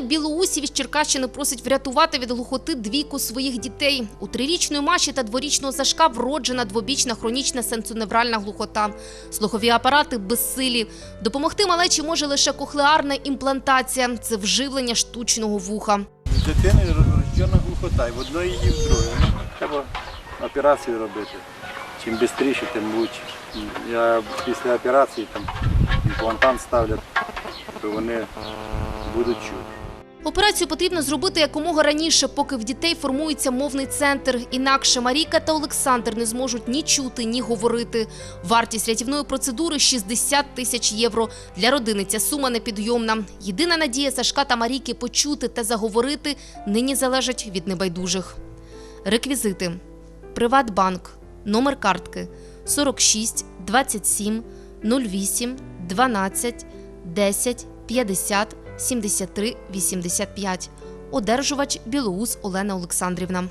Білоусів із Черкащини просить врятувати від глухоти двійку своїх дітей. У трирічної Маші та дворічного Сашка вроджена двобічна хронічна сенсоневральна глухота. Слухові апарати безсилі. Допомогти малечі може лише кохлеарна імплантація. Це вживлення штучного вуха. Дитини розчорна глухота, і в одної і в другої. Ну, Треба операцію робити. Чим швидше, тим лучше. Я після операції там імплантант ставлять, то вони чути. Операцію потрібно зробити якомога раніше, поки в дітей формується мовний центр. Інакше Марійка та Олександр не зможуть ні чути, ні говорити. Вартість рятівної процедури 60 тисяч євро. Для родини ця сума непідйомна. Єдина надія Сашка та Марійки почути та заговорити нині залежить від небайдужих. Реквізити: Приватбанк, номер картки 46 27 08 12 10 50 73 85. Одержувач Білоус Олена Олександрівна.